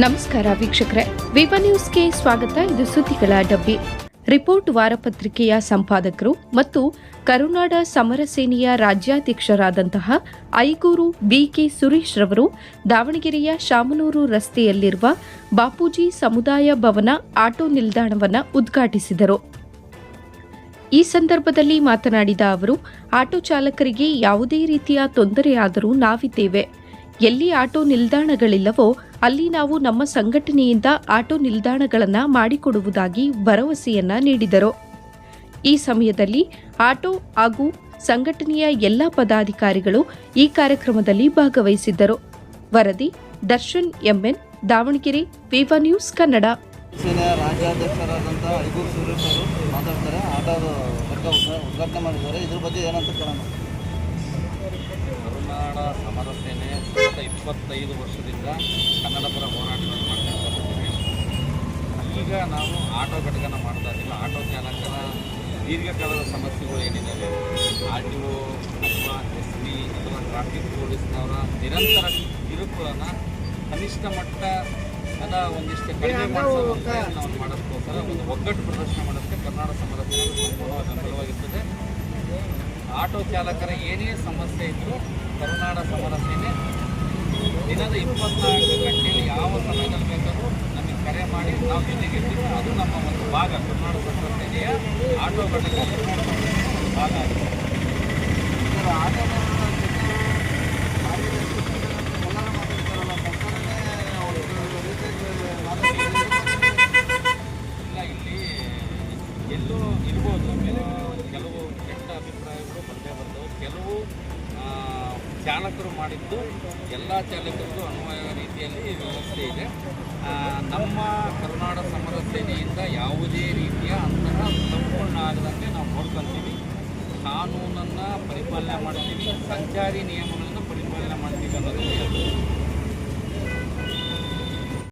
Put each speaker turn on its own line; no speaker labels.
ನಮಸ್ಕಾರ ವೀಕ್ಷಕರೇ. ವಿವ ನ್ಯೂಸ್ಗೆ ಸ್ವಾಗತ. ಇದು ಸುದ್ದಿಗಳ ಡಬ್ಬಿ. ರಿಪೋರ್ಟ್ ವಾರಪತ್ರಿಕೆಯ ಸಂಪಾದಕರು ಮತ್ತು ಕರುನಾಡ ಸಮರ ಸೇನೆಯ ರಾಜ್ಯಾಧ್ಯಕ್ಷರಾದಂತಹ ಐಗೂರು ಬಿಕೆ ಸುರೇಶ್ ರವರು ದಾವಣಗೆರೆಯ ಶಾಮನೂರು ರಸ್ತೆಯಲ್ಲಿರುವ ಬಾಪೂಜಿ ಸಮುದಾಯ ಭವನ ಆಟೋ ನಿಲ್ದಾಣವನ್ನು ಉದ್ಘಾಟಿಸಿದರು. ಈ ಸಂದರ್ಭದಲ್ಲಿ ಮಾತನಾಡಿದ ಅವರು, ಆಟೋ ಚಾಲಕರಿಗೆ ಯಾವುದೇ ರೀತಿಯ ತೊಂದರೆಯಾದರೂ ನಾವಿದ್ದೇವೆ. ಎಲ್ಲಿ ಆಟೋ ನಿಲ್ದಾಣಗಳಿಲ್ಲವೋ ಅಲ್ಲಿ ನಾವು ನಮ್ಮ ಸಂಘಟನೆಯಿಂದ ಆಟೋ ನಿಲ್ದಾಣಗಳನ್ನು ಮಾಡಿಕೊಡುವುದಾಗಿ ಭರವಸೆಯನ್ನ ನೀಡಿದರು. ಈ ಸಮಯದಲ್ಲಿ ಆಟೋ ಹಾಗೂ ಸಂಘಟನೆಯ ಎಲ್ಲ ಪದಾಧಿಕಾರಿಗಳು ಈ ಕಾರ್ಯಕ್ರಮದಲ್ಲಿ ಭಾಗವಹಿಸಿದ್ದರು. ವರದಿ Darshan, MN Davanagere, Viva news Kannada.
ಮಾತಾಡ್ತಾರೆ. ಉದ್ಘಾಟನೆ ಮಾಡಿದ್ದಾರೆ. ಇದ್ರ ಬಗ್ಗೆ ಏನಂತ ಕೇಳೋಣ?
ಇಪ್ಪತ್ತೈದು ವರ್ಷದಿಂದ ಕನ್ನಡ ಪರ ಹೋರಾಟಗಳನ್ನು ಮಾಡ್ತಾ ಈಗ ನಾವು ಆಟೋ ಘಟಕನ ಮಾಡ್ತಾ ಇದ್ದೀವಿ ಆಟೋ ಚಾಲಕರ ದೀರ್ಘಕಾಲದ ಸಮಸ್ಯೆಗಳು ಏನಿದ್ದಾವೆ ಆರ್ ಟಿ ಒ ಅಥವಾ ಎಸ್ ಪಿ ಅಥವಾ ಟ್ರಾಫಿಕ್ ಪೊಲೀಸ್ನವರ ನಿರಂತರ ಕಿರುಕುಳನ ಕನಿಷ್ಠ ಮಟ್ಟದ ಒಂದಿಷ್ಟು ಕಡಿಮೆ ಒಂದು ಪ್ರಯತ್ನವನ್ನು ಮಾಡೋದಕ್ಕೋಸ್ಕರ ಒಂದು ಒಗ್ಗಟ್ಟು ಪ್ರದರ್ಶನ ಮಾಡೋದಕ್ಕೆ ಕರ್ನಾಟಕ ಸಮರ ಸಂಪೂರ್ಣವಾಗಿ ಬೆಂಬಲವಾಗಿರ್ತದೆ ಆಟೋ ಚಾಲಕರ ಏನೇ ಸಮಸ್ಯೆ ಇದ್ದರೂ ಕರುನಾಡ ಸಮರ ಸೇನೆ ದಿನದ ಇಪ್ಪತ್ನಾಲ್ಕು ಗಂಟೆಯಲ್ಲಿ ಯಾವ ಸಮಯದಲ್ಲಿ ಬೇಕಾದರೂ ನಮಗೆ ಕರೆ ಮಾಡಿ ನಾವು ಜೊತೆಗೆ ಇರ್ತೀವಿ. ಅದು ನಮ್ಮ ಒಂದು ಭಾಗ. ಕರ್ನಾಟಕ ಸೇನೆಯ ಆಟೋ ಘಟಕ ಕರ್ನಾಟಕ ಒಂದು ಭಾಗ ಆಗಿದೆ
ಇದರ ಆಟೋಗಳ.
ಇಲ್ಲ ಇಲ್ಲಿ ಎಲ್ಲೋ ಇರ್ಬೋದು. ಕೆಲವು ಕೆಟ್ಟ ಅಭಿಪ್ರಾಯಗಳು ಬಂದೇ ಬಂದವು. ಕೆಲವು ಚಾಲಕರು ಮಾಡಿದ್ದು ಎಲ್ಲ ಚಾಲಕರಿಗೂ ಅನ್ವಯ ರೀತಿಯಲ್ಲಿ ವ್ಯವಸ್ಥೆ ಇದೆ. ನಮ್ಮ ಕರುನಾಡ ಸಮರ ಸೇನೆಯಿಂದ ಯಾವುದೇ ರೀತಿಯ ಅಂತಹ ಸಂಪೂರ್ಣ ಆಗದಂತೆ ನಾವು ನೋಡ್ಕೊತೀವಿ ಕಾನೂನನ್ನು ಪರಿಪಾಲನೆ ಮಾಡ್ತೀವಿ. ಸಂಚಾರಿ ನಿಯಮಗಳ